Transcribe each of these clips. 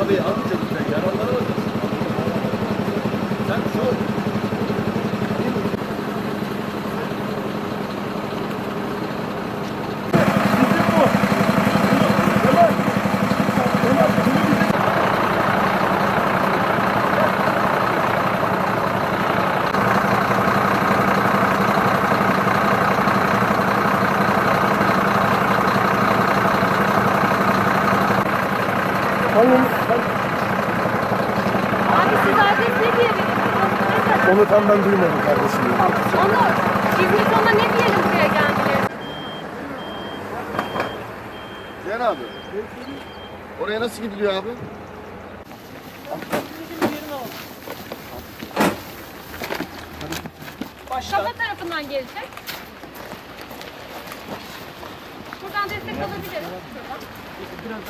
Abi abi Abi siz adres ne diye veriyorsunuz? Onu tam ben duymadım kardeşim. Onu, İzmit ona ne diyelim buraya geldiler? Cihan abi. Oraya nasıl gidiliyor abi? Kafa tarafından gelecek. Buradan destek alabiliriz. Şuradan.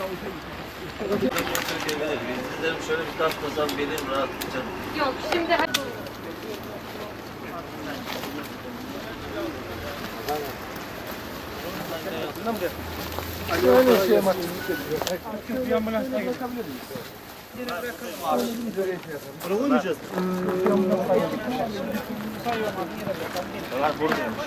Bizlerim şöyle bir tas tasam benim rahatlayacağım. Yok şimdi hadi. Öyle şey ama. Bunlar buradaymış.